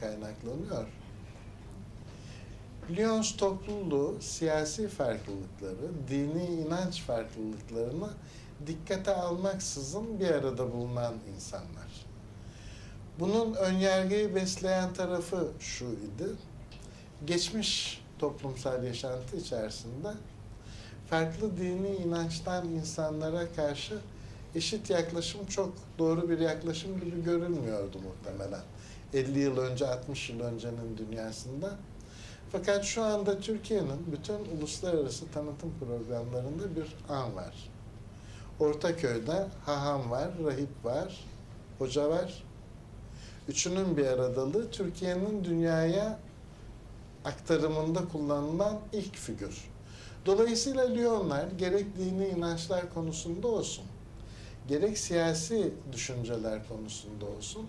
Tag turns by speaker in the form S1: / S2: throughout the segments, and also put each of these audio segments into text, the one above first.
S1: kaynaklanıyor. Lyons topluluğu siyasi farklılıkları, dini inanç farklılıklarını dikkate almaksızın bir arada bulunan insanlar. Bunun önyargıyı besleyen tarafı şu idi. Geçmiş toplumsal yaşantı içerisinde farklı dini inançtan insanlara karşı eşit yaklaşım çok doğru bir yaklaşım gibi görünmüyordu muhtemelen. 50 yıl önce, 60 yıl öncenin dünyasında. Fakat şu anda Türkiye'nin bütün uluslararası tanıtım programlarında bir an var. Ortaköy'de haham var, rahip var, hoca var. Üçünün bir aradalığı Türkiye'nin dünyaya aktarımında kullanılan ilk figür. Dolayısıyla Lyonlar gerek dini inançlar konusunda olsun, gerek siyasi düşünceler konusunda olsun,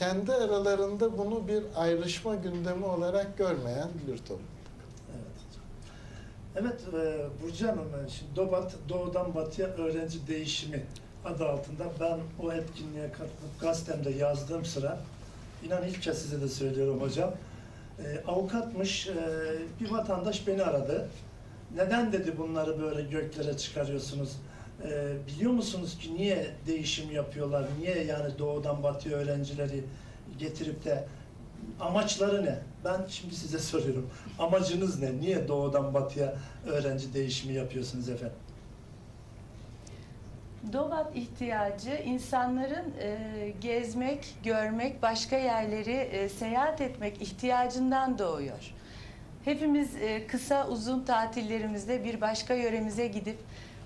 S1: kendi aralarında bunu bir ayrışma gündemi olarak görmeyen bir toplum.
S2: Evet hocam. Evet e, Burcu Hanım, e, şimdi Dobat, Doğudan Batıya Öğrenci Değişimi adı altında ben o etkinliğe katılıp gazetemde yazdığım sıra, inan ilk kez size de söylüyorum hocam, e, avukatmış e, bir vatandaş beni aradı. Neden dedi bunları böyle göklere çıkarıyorsunuz? E, biliyor musunuz ki niye değişim yapıyorlar? Niye yani doğudan batıya öğrencileri getirip de amaçları ne? Ben şimdi size soruyorum. Amacınız ne? Niye doğudan batıya öğrenci değişimi yapıyorsunuz efendim?
S3: Dobat ihtiyacı insanların e, gezmek, görmek, başka yerleri e, seyahat etmek ihtiyacından doğuyor. Hepimiz e, kısa uzun tatillerimizde bir başka yöremize gidip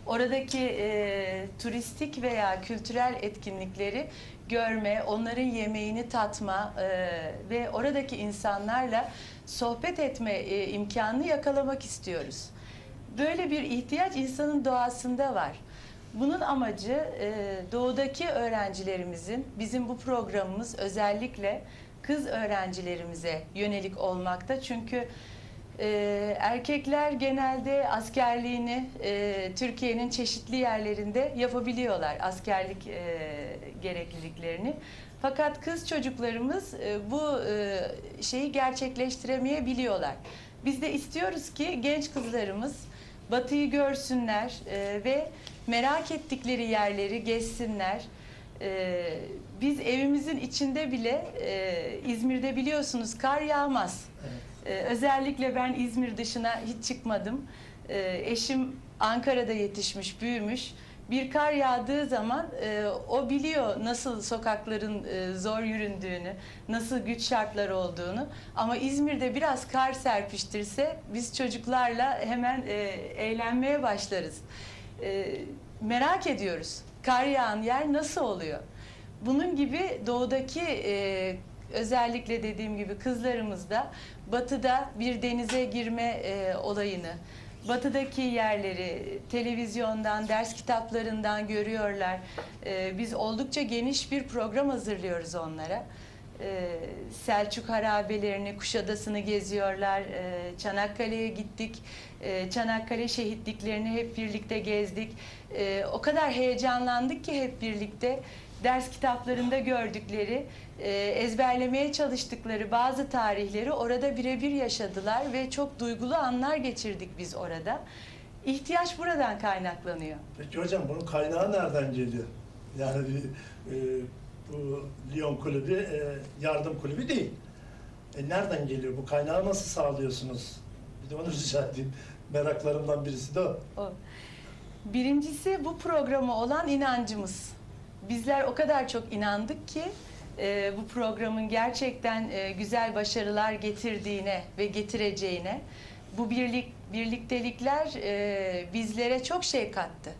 S3: oradaki e, turistik veya kültürel etkinlikleri görme, onların yemeğini tatma e, ve oradaki insanlarla sohbet etme e, imkanını yakalamak istiyoruz. Böyle bir ihtiyaç insanın doğasında var. Bunun amacı e, doğudaki öğrencilerimizin, bizim bu programımız özellikle kız öğrencilerimize yönelik olmakta. Çünkü e, erkekler genelde askerliğini e, Türkiye'nin çeşitli yerlerinde yapabiliyorlar, askerlik e, gerekliliklerini. Fakat kız çocuklarımız e, bu e, şeyi gerçekleştiremeyebiliyorlar. Biz de istiyoruz ki genç kızlarımız Batı'yı görsünler ve merak ettikleri yerleri gezsinler. Biz evimizin içinde bile İzmir'de biliyorsunuz kar yağmaz.
S2: Evet.
S3: E, özellikle ben İzmir dışına hiç çıkmadım. E, eşim Ankara'da yetişmiş, büyümüş. Bir kar yağdığı zaman e, o biliyor nasıl sokakların e, zor yüründüğünü, nasıl güç şartları olduğunu. Ama İzmir'de biraz kar serpiştirse biz çocuklarla hemen e, eğlenmeye başlarız. E, merak ediyoruz. Kar yağan yer nasıl oluyor? Bunun gibi doğudaki e, özellikle dediğim gibi kızlarımız da batıda bir denize girme e, olayını, batıdaki yerleri televizyondan, ders kitaplarından görüyorlar. E, biz oldukça geniş bir program hazırlıyoruz onlara. E, Selçuk harabelerini, Kuşadası'nı geziyorlar. E, Çanakkale'ye gittik. E, Çanakkale şehitliklerini hep birlikte gezdik. O kadar heyecanlandık ki hep birlikte ders kitaplarında gördükleri, e, ezberlemeye çalıştıkları bazı tarihleri orada birebir yaşadılar ve çok duygulu anlar geçirdik biz orada. İhtiyaç buradan kaynaklanıyor.
S2: Peki hocam bunun kaynağı nereden geliyor? Yani e, bu Lyon kulübü e, yardım kulübü değil. E, nereden geliyor? Bu kaynağı nasıl sağlıyorsunuz? Bir de onu rica edeyim. Meraklarımdan birisi de o.
S3: O. Birincisi bu programa olan inancımız. Bizler o kadar çok inandık ki e, bu programın gerçekten e, güzel başarılar getirdiğine ve getireceğine. Bu birlik birliktelikler e, bizlere çok şey kattı.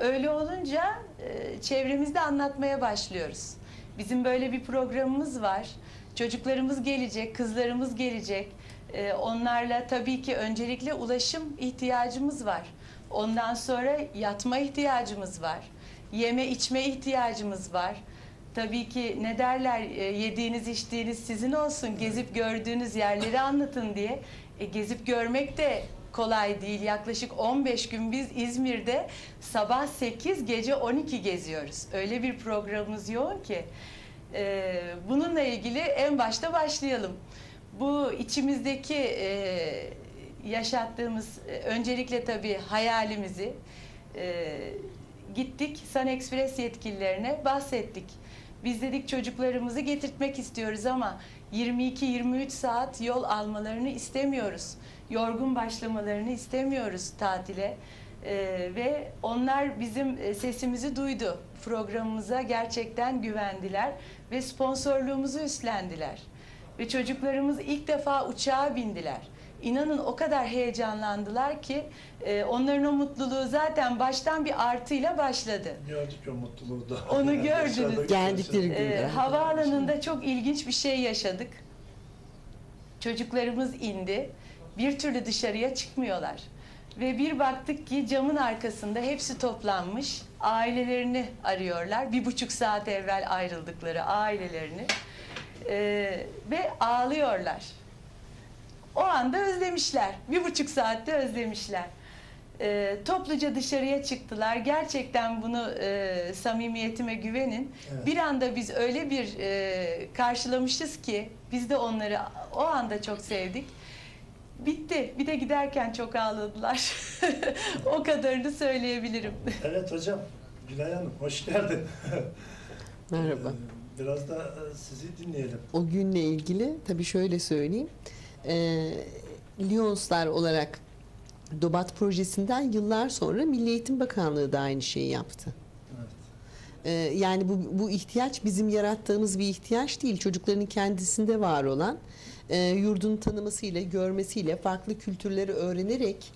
S3: Öyle olunca e, çevremizde anlatmaya başlıyoruz. Bizim böyle bir programımız var. Çocuklarımız gelecek, kızlarımız gelecek. E, onlarla tabii ki öncelikle ulaşım ihtiyacımız var. Ondan sonra yatma ihtiyacımız var. Yeme içme ihtiyacımız var. Tabii ki ne derler e, yediğiniz içtiğiniz sizin olsun gezip gördüğünüz yerleri anlatın diye. E, gezip görmek de kolay değil. Yaklaşık 15 gün biz İzmir'de sabah 8 gece 12 geziyoruz. Öyle bir programımız yoğun ki. Ee, bununla ilgili en başta başlayalım. Bu içimizdeki e, yaşattığımız e, öncelikle tabii hayalimizi e, gittik Sun Express yetkililerine bahsettik. Biz dedik çocuklarımızı getirtmek istiyoruz ama 22-23 saat yol almalarını istemiyoruz. Yorgun başlamalarını istemiyoruz tatile. Ee, ve onlar bizim e, sesimizi duydu. Programımıza gerçekten güvendiler ve sponsorluğumuzu üstlendiler. Ve çocuklarımız ilk defa uçağa bindiler. İnanın o kadar heyecanlandılar ki e, onların o mutluluğu zaten baştan bir artıyla başladı.
S2: Gördük o mutluluğu da.
S3: Onu gördünüz.
S4: Geldikleri gün.
S3: Ee,
S4: Evet.
S3: havaalanında çok ilginç bir şey yaşadık. Çocuklarımız indi. Bir türlü dışarıya çıkmıyorlar. Ve bir baktık ki camın arkasında hepsi toplanmış. Ailelerini arıyorlar. Bir buçuk saat evvel ayrıldıkları ailelerini. Ee, ve ağlıyorlar. O anda özlemişler. Bir buçuk saatte özlemişler. Ee, topluca dışarıya çıktılar. Gerçekten bunu e, samimiyetime güvenin.
S2: Evet.
S3: Bir anda biz öyle bir e, karşılamışız ki biz de onları o anda çok sevdik. Bitti. Bir de giderken çok ağladılar. o kadarını söyleyebilirim.
S2: Evet hocam. Gülay Hanım hoş geldin.
S4: Merhaba.
S2: Ee, Biraz da e, sizi dinleyelim.
S4: O günle ilgili tabii şöyle söyleyeyim. Ee, Lyonslar olarak Dobat projesinden yıllar sonra Milli Eğitim Bakanlığı da aynı şeyi yaptı. Ee, yani bu, bu ihtiyaç bizim yarattığımız bir ihtiyaç değil. Çocukların kendisinde var olan e, yurdunu tanımasıyla, görmesiyle, farklı kültürleri öğrenerek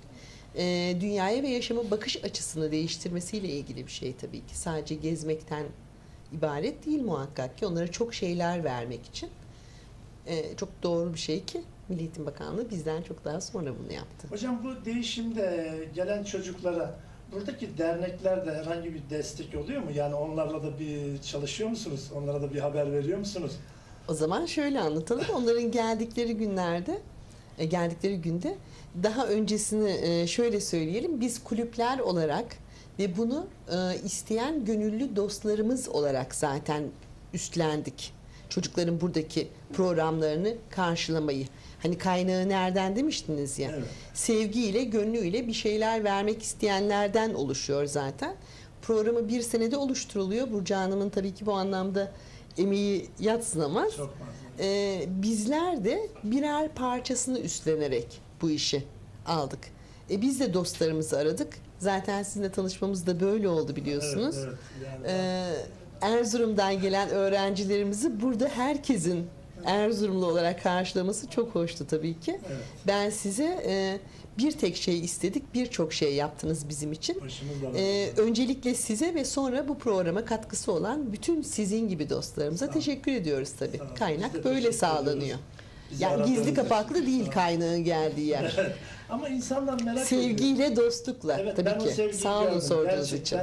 S4: e, dünyaya ve yaşama bakış açısını değiştirmesiyle ilgili bir şey tabii ki. Sadece gezmekten ibaret değil muhakkak ki. Onlara çok şeyler vermek için e, çok doğru bir şey ki Milli Eğitim Bakanlığı bizden çok daha sonra bunu yaptı.
S2: Hocam bu değişimde gelen çocuklara buradaki derneklerde herhangi bir destek oluyor mu? Yani onlarla da bir çalışıyor musunuz? Onlara da bir haber veriyor musunuz?
S4: O zaman şöyle anlatalım. Onların geldikleri günlerde, e, geldikleri günde daha öncesini e, şöyle söyleyelim. Biz kulüpler olarak ve bunu e, isteyen gönüllü dostlarımız olarak zaten üstlendik. Çocukların buradaki programlarını karşılamayı. Hani kaynağı nereden demiştiniz ya.
S2: Evet.
S4: Sevgiyle, gönlüyle bir şeyler vermek isteyenlerden oluşuyor zaten. Programı bir senede oluşturuluyor. Burcu Hanım'ın tabii ki bu anlamda emeği yatsınamaz.
S2: Çok fazla.
S4: Ee, bizler de birer parçasını üstlenerek bu işi aldık. E, biz de dostlarımızı aradık. Zaten sizinle tanışmamız da böyle oldu biliyorsunuz.
S2: Evet, evet. Yani
S4: Ee, Erzurum'dan gelen öğrencilerimizi burada herkesin Erzurumlu olarak karşılaması çok hoştu tabii ki.
S2: evet.
S4: Ben size e, bir tek şey istedik, birçok şey yaptınız bizim için. Ee, öncelikle size ve sonra bu programa katkısı olan bütün sizin gibi dostlarımıza teşekkür ediyoruz tabii. Kaynak böyle sağlanıyor.
S2: Bizi
S4: Yani gizli
S2: için.
S4: kapaklı değil kaynağın geldiği yer.
S2: Ama insanlar merak ediyor.
S4: Sevgiyle, dostlukla
S2: Evet,
S4: tabii ki. Sağ olun sorduğunuz için.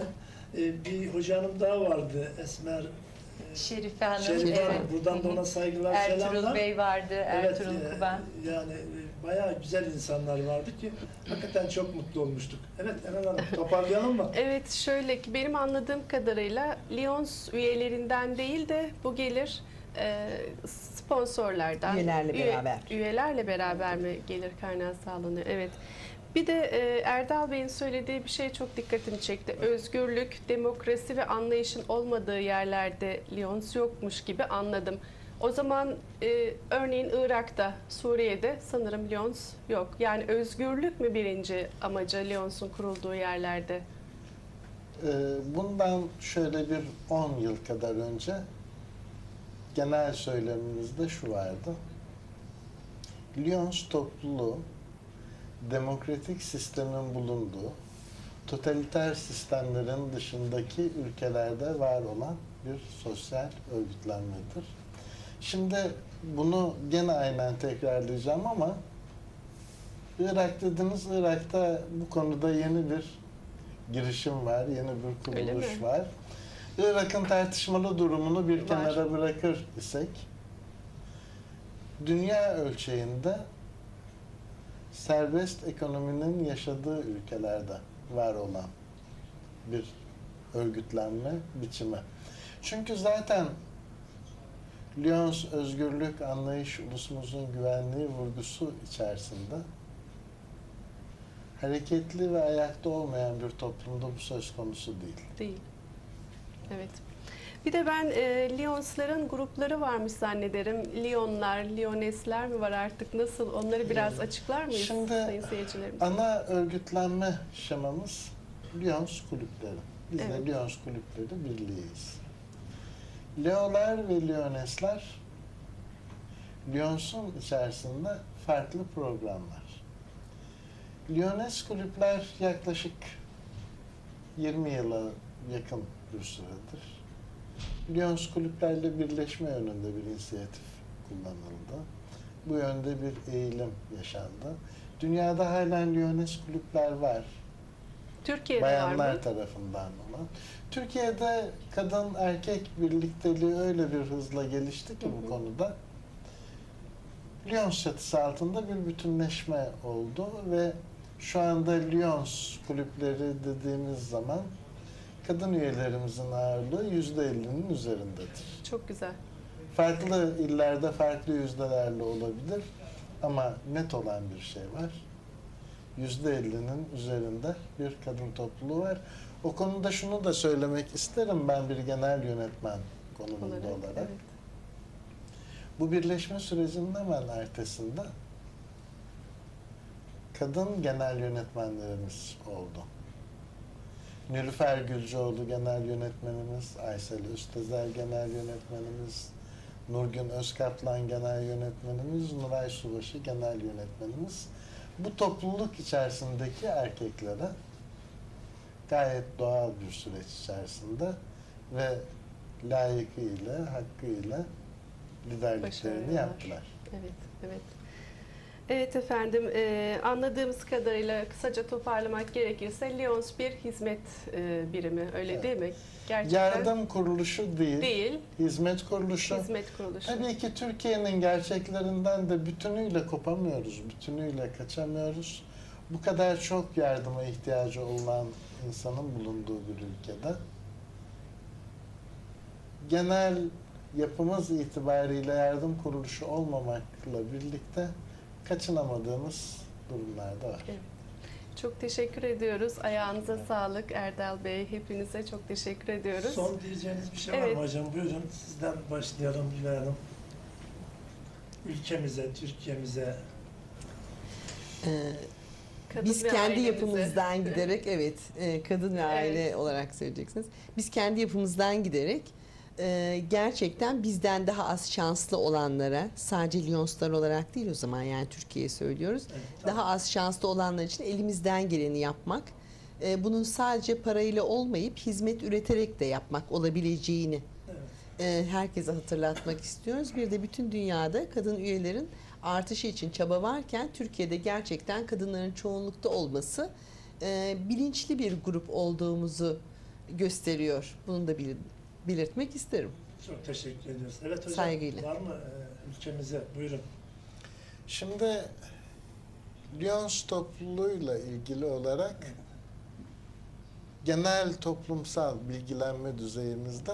S2: Gerçekten, e, bir hoca hanım daha vardı Esmer. e,
S3: Şerife Hanım,
S2: Şerife
S3: evet.
S2: Hanım. Buradan da ona saygılar,
S3: Ertuğrul
S2: selamlar.
S3: Bey vardı, Ertuğrul
S2: evet, e,
S3: Kuban.
S2: Yani e, bayağı güzel insanlar vardı ki hakikaten çok mutlu olmuştuk. Evet Emel Hanım toparlayalım mı?
S5: Evet şöyle ki benim anladığım kadarıyla Lyons üyelerinden değil de bu gelir e, sponsorlardan.
S4: Üyelerle
S5: üye-
S4: beraber.
S5: Üyelerle beraber mi gelir kaynağı sağlanıyor? Evet. Bir de e, Erdal Bey'in söylediği bir şey çok dikkatimi çekti. Özgürlük, demokrasi ve anlayışın olmadığı yerlerde Lyons yokmuş gibi anladım. O zaman e, örneğin Irak'ta, Suriye'de sanırım Lyons yok. Yani özgürlük mü birinci amacı Lyons'un kurulduğu yerlerde?
S1: Ee, bundan şöyle bir 10 yıl kadar önce genel söylemimizde şu vardı. Lyons topluluğu demokratik sistemin bulunduğu totaliter sistemlerin dışındaki ülkelerde var olan bir sosyal örgütlenmedir. Şimdi bunu gene aynen tekrarlayacağım ama Irak dediniz, Irak'ta bu konuda yeni bir girişim var, yeni bir kuruluş var. Irak'ın tartışmalı durumunu bir
S5: Var.
S1: kenara bırakır isek, dünya ölçeğinde serbest ekonominin yaşadığı ülkelerde var olan bir örgütlenme biçimi. Çünkü zaten Lyons özgürlük, anlayış, ulusumuzun güvenliği vurgusu içerisinde hareketli ve ayakta olmayan bir toplumda bu söz konusu değil.
S5: Değil. Evet. Bir de ben e, Lyonsların grupları varmış zannederim. Lyonlar, Lyonesler mi var artık? Nasıl? Onları biraz açıklar mıyız
S1: Şimdi
S5: sayın seyircilerimiz?
S1: Ana örgütlenme şemamız Lyons kulüpleri. Biz
S5: Evet.
S1: de Lyons kulüpleri birliğiyiz. Leolar ve Lyonesler Lyons'un içerisinde farklı programlar. Lyones kulüpler yaklaşık 20 yıla yakın bir süredir. Lyons kulüplerle birleşme yönünde bir inisiyatif kullanıldı. Bu yönde bir eğilim yaşandı. Dünyada halen Lyones kulüpler var.
S5: Türkiye'de var
S1: Bayanlar
S5: mı?
S1: tarafından olan. Türkiye'de kadın erkek birlikteliği öyle bir hızla gelişti ki
S5: Hı
S1: bu
S5: hı.
S1: konuda. Lyons çatısı altında bir bütünleşme oldu ve şu anda Lyons kulüpleri dediğimiz zaman kadın üyelerimizin ağırlığı yüzde 50'nin üzerindedir.
S5: Çok güzel.
S1: Farklı illerde farklı yüzdelerle olabilir ama net olan bir şey var. Yüzde 50'nin üzerinde bir kadın topluluğu var. O konuda şunu da söylemek isterim ben bir genel yönetmen konumunda
S5: Olarak,
S1: olarak.
S5: evet.
S1: Bu birleşme sürecinin hemen ertesinde kadın genel yönetmenlerimiz oldu. Nilüfer Gülcüoğlu genel yönetmenimiz, Aysel Üstezer genel yönetmenimiz, Nurgün Özkaplan genel yönetmenimiz, Nuray Subaşı genel yönetmenimiz. Bu topluluk içerisindeki erkeklere gayet doğal bir süreç içerisinde ve layıkıyla, hakkıyla liderliklerini
S5: Başarıyorlar.
S1: yaptılar.
S5: Evet, evet. Evet efendim, e, anladığımız kadarıyla kısaca toparlamak gerekirse Lyons bir hizmet e, birimi, öyle
S1: Evet.
S5: değil mi? Gerçekten
S1: Yardım kuruluşu değil,
S5: değil,
S1: hizmet kuruluşu.
S5: hizmet kuruluşu.
S1: Tabii ki Türkiye'nin gerçeklerinden de bütünüyle kopamıyoruz, bütünüyle kaçamıyoruz. Bu kadar çok yardıma ihtiyacı olan insanın bulunduğu bir ülkede genel yapımız itibariyle yardım kuruluşu olmamakla birlikte kaçınamadığımız durumlar da var.
S5: Çok teşekkür ediyoruz. Ayağınıza sağlık Erdal Bey. Hepinize çok teşekkür ediyoruz.
S2: Son diyeceğiniz bir şey var
S5: Evet.
S2: mı hocam? Buyurun sizden başlayalım Hanım. Ülkemize, Türkiye'mize
S4: Ee,
S5: Kadın
S4: Biz kendi
S5: ailemize.
S4: yapımızdan giderek evet e, kadın ve aile
S5: Evet.
S4: olarak söyleyeceksiniz. Biz kendi yapımızdan giderek e, gerçekten bizden daha az şanslı olanlara sadece Lyonslar olarak değil o zaman yani Türkiye'ye söylüyoruz.
S2: evet,
S4: Daha az şanslı olanlar için elimizden geleni yapmak. e, bunun sadece parayla olmayıp hizmet üreterek de yapmak olabileceğini
S2: evet.
S4: e, herkese hatırlatmak istiyoruz. Bir de bütün dünyada kadın üyelerin artışı için çaba varken Türkiye'de gerçekten kadınların çoğunlukta olması e, bilinçli bir grup olduğumuzu gösteriyor. Bunu da bil- belirtmek isterim.
S2: Çok teşekkür ediyoruz. Evet hocam
S4: Saygıyla.
S2: var mı e, ülkemize? Buyurun.
S1: Şimdi Lyons topluluğuyla ilgili olarak genel toplumsal bilgilenme düzeyimizde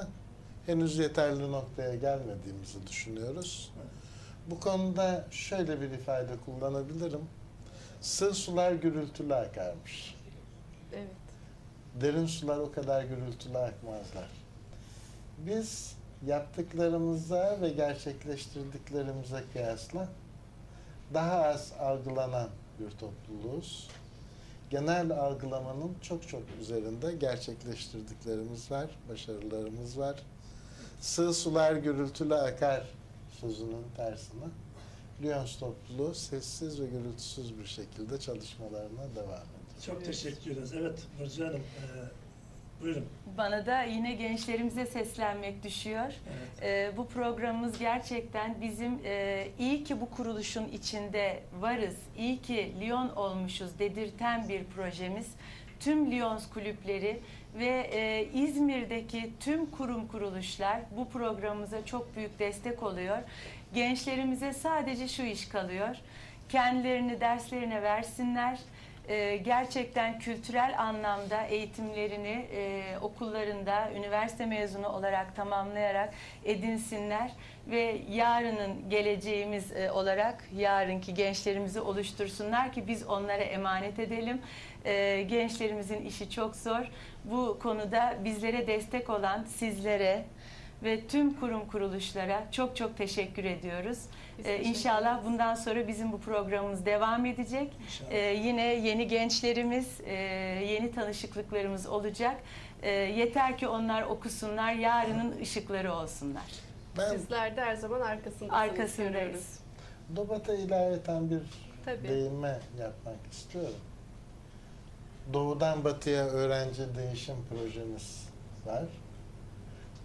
S1: henüz yeterli noktaya gelmediğimizi düşünüyoruz. Bu konuda şöyle bir ifade kullanabilirim. Sığ sular gürültülü akarmış.
S5: Evet.
S1: Derin sular o kadar gürültülü akmazlar. Biz yaptıklarımıza ve gerçekleştirdiklerimize kıyasla daha az algılanan bir topluluğuz. Genel algılamanın çok çok üzerinde gerçekleştirdiklerimiz var, başarılarımız var. Sığ sular gürültülü akar sözünün tersine. Lyons topluluğu sessiz ve gürültüsüz bir şekilde çalışmalarına devam ediyor.
S2: Çok teşekkür ederiz. Evet Burcu Hanım e, buyurun.
S3: Bana da yine gençlerimize seslenmek düşüyor.
S2: Evet.
S3: Ee, bu programımız gerçekten bizim e, iyi ki bu kuruluşun içinde varız, iyi ki Lyon olmuşuz dedirten bir projemiz. Tüm Lyons kulüpleri ve e, İzmir'deki tüm kurum kuruluşlar bu programımıza çok büyük destek oluyor. Gençlerimize sadece şu iş kalıyor. Kendilerini derslerine versinler. E, gerçekten kültürel anlamda eğitimlerini e, okullarında üniversite mezunu olarak tamamlayarak edinsinler ve yarının geleceğimiz e, olarak yarınki gençlerimizi oluştursunlar ki biz onlara emanet edelim. E, gençlerimizin işi çok zor. Bu konuda bizlere destek olan sizlere ve tüm kurum kuruluşlara çok çok teşekkür ediyoruz. Ee, inşallah bundan sonra bizim bu programımız devam edecek. Ee, yine yeni gençlerimiz, e, yeni tanışıklıklarımız olacak. Ee, yeter ki onlar okusunlar, yarının ışıkları olsunlar.
S1: Ben
S5: Sizler de her zaman arkasındasınız.
S3: Arkasındayız.
S5: görüyoruz.
S1: Dobat'a ilaveten bir
S5: Tabii.
S1: değinme yapmak istiyorum. Doğudan batıya öğrenci değişim projemiz var.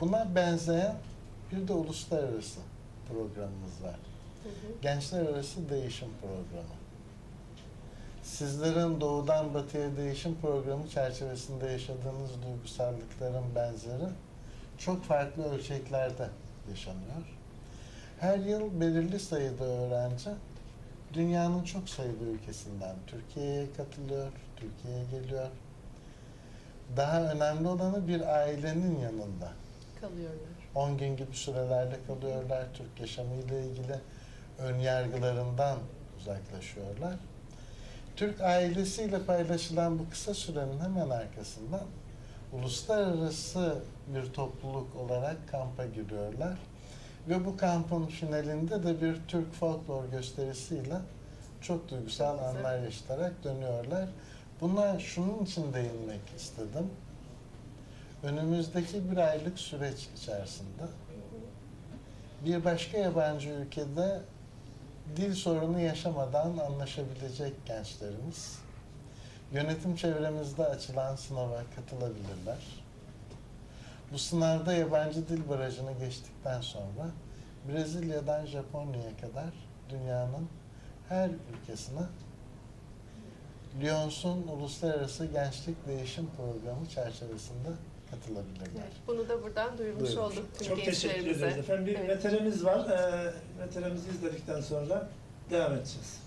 S1: Buna benzeyen bir de uluslararası programımız var.
S5: Hı hı.
S1: Gençler arası değişim programı. Sizlerin doğudan batıya değişim programı çerçevesinde yaşadığınız duygusallıkların benzeri çok farklı ölçeklerde yaşanıyor. Her yıl belirli sayıda öğrenci dünyanın çok sayıda ülkesinden Türkiye'ye katılıyor, Türkiye'ye geliyor. Daha önemli olanı bir ailenin yanında.
S5: Kalıyorlar.
S1: 10 gün gibi sürelerde kalıyorlar. Türk yaşamıyla ilgili ön yargılarından uzaklaşıyorlar. Türk ailesiyle paylaşılan bu kısa sürenin hemen arkasından uluslararası bir topluluk olarak kampa giriyorlar. Ve bu kampın finalinde de bir Türk folklor gösterisiyle çok duygusal anlar yaşatarak dönüyorlar. Buna şunun için değinmek istedim. Önümüzdeki bir aylık süreç içerisinde bir başka yabancı ülkede dil sorunu yaşamadan anlaşabilecek gençlerimiz yönetim çevremizde açılan sınava katılabilirler. Bu sınavda yabancı dil barajını geçtikten sonra Brezilya'dan Japonya'ya kadar dünyanın her ülkesine Lyons'un Uluslararası Gençlik Değişim Programı çerçevesinde katılabilirler.
S5: Evet, bunu da buradan duyurmuş
S1: Duyurmuş
S5: olduk tüm
S2: Çok teşekkür ederiz efendim. Bir
S5: Evet.
S2: veterimiz var. Ee, veterimizi izledikten sonra devam edeceğiz.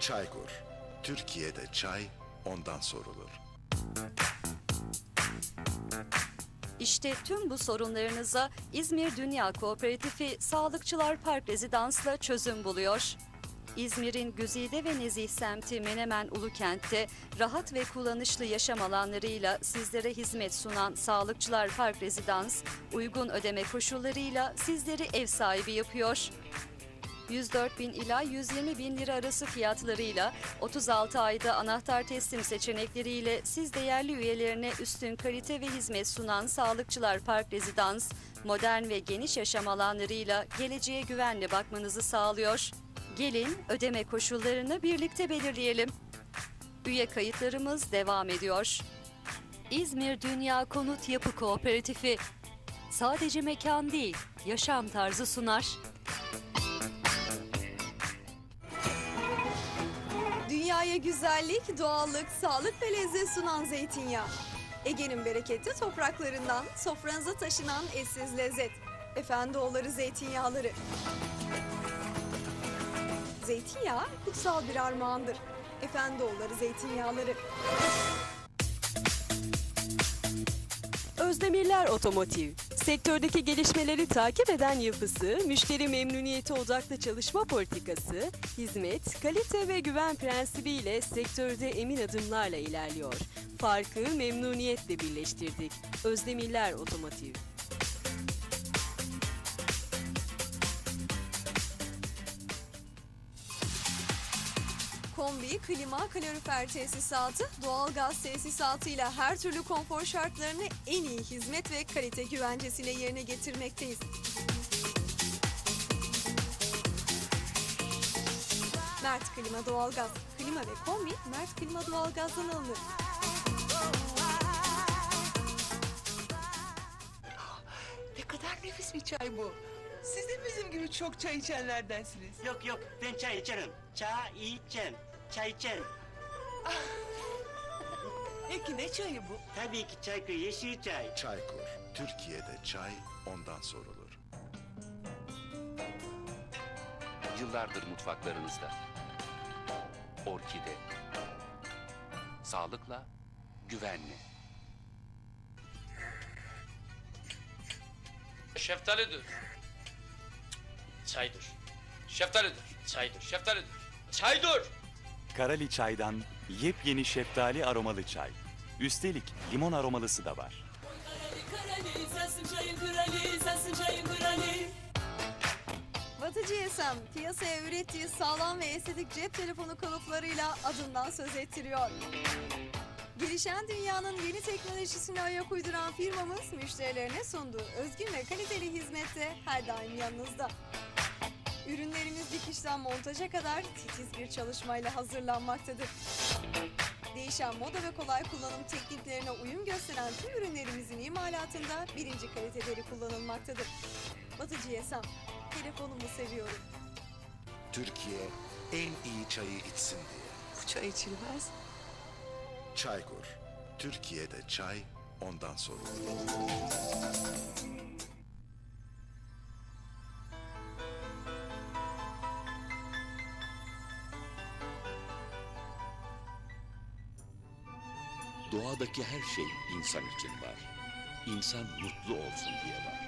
S6: Çaykur. Türkiye'de çay ondan sorulur.
S7: İşte tüm bu sorunlarınıza İzmir Dünya Kooperatifi Sağlıkçılar Park Rezidans'la çözüm buluyor. İzmir'in güzide ve nezih semti Menemen Ulukent'te rahat ve kullanışlı yaşam alanlarıyla sizlere hizmet sunan Sağlıkçılar Park Rezidans, uygun ödeme koşullarıyla sizleri ev sahibi yapıyor. 104 bin ila 120 bin lira arası fiyatlarıyla 36 ayda anahtar teslim seçenekleriyle siz değerli üyelerine üstün kalite ve hizmet sunan Sağlıkçılar Park Rezidans, modern ve geniş yaşam alanlarıyla geleceğe güvenle bakmanızı sağlıyor. Gelin ödeme koşullarını birlikte belirleyelim. Üye kayıtlarımız devam ediyor. İzmir Dünya Konut Yapı Kooperatifi sadece mekan değil, yaşam tarzı sunar.
S8: Dünyaya güzellik, doğallık, sağlık ve lezzet sunan zeytinyağı. Ege'nin bereketli topraklarından sofranıza taşınan eşsiz lezzet. Efendioğulları zeytinyağları. Zeytinyağı kutsal bir armağandır. Efendioğulları zeytinyağları.
S9: Özdemirler Otomotiv. Sektördeki gelişmeleri takip eden yapısı, müşteri memnuniyeti odaklı çalışma politikası, hizmet, kalite ve güven prensibiyle sektörde emin adımlarla ilerliyor. Farkı memnuniyetle birleştirdik. Özdemirler Otomotiv.
S8: Kombi, klima, kalorifer tesisatı, doğalgaz tesisatıyla her türlü konfor şartlarını en iyi hizmet ve kalite güvencesiyle yerine getirmekteyiz. Mert Klima Doğalgaz. Klima ve kombi Mert Klima Doğalgaz'dan alınır.
S10: Ne kadar nefis bir çay bu. Siz de bizim gibi çok çay içenlerdensiniz.
S11: Yok yok ben çay içerim. Çay içerim. Çay içerim.
S10: Peki ne çayı bu?
S11: Tabii ki çay koy, yeşil çay.
S6: Çaykur. Türkiye'de çay ondan sorulur.
S12: Yıllardır mutfaklarınızda. Orkide. Sağlıkla, güvenli.
S11: Şeftalidir. Çaydır. Şeftalidir. Çaydır. Şeftalidir. Çaydır.
S13: Karali Çay'dan yepyeni şeftali aromalı çay. Üstelik limon aromalısı da var.
S8: Batı GSM piyasaya ürettiği sağlam ve estetik cep telefonu kalıplarıyla adından söz ettiriyor. Gelişen dünyanın yeni teknolojisine ayak uyduran firmamız müşterilerine sunduğu özgün ve kaliteli hizmette her daim yanınızda. Ürünlerimiz dikişten montaja kadar titiz bir çalışmayla hazırlanmaktadır. Değişen moda ve kolay kullanım tekniklerine uyum gösteren tüm ürünlerimizin imalatında birinci kaliteleri kullanılmaktadır. Batı GSM, telefonumu seviyorum.
S6: Türkiye en iyi çayı içsin diye.
S10: Bu çay içilmez.
S6: Çaykur. Türkiye'de çay ondan sorulur.
S12: Doğadaki her şey insan için var. İnsan mutlu olsun diye var.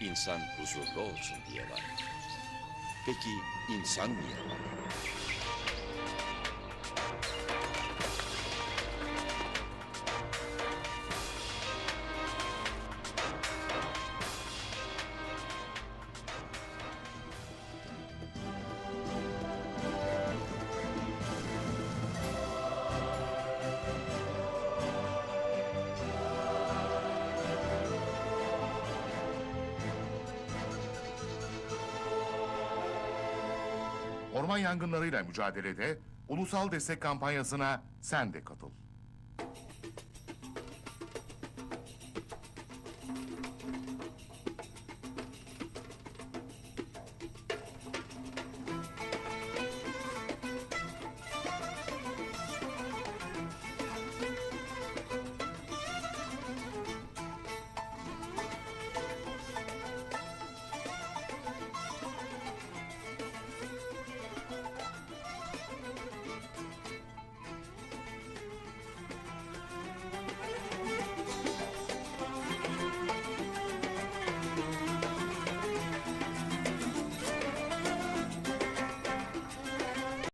S12: İnsan huzurlu olsun diye var. Peki insan niye var?
S14: Yangınlarıyla mücadelede ulusal destek kampanyasına sen de katıl.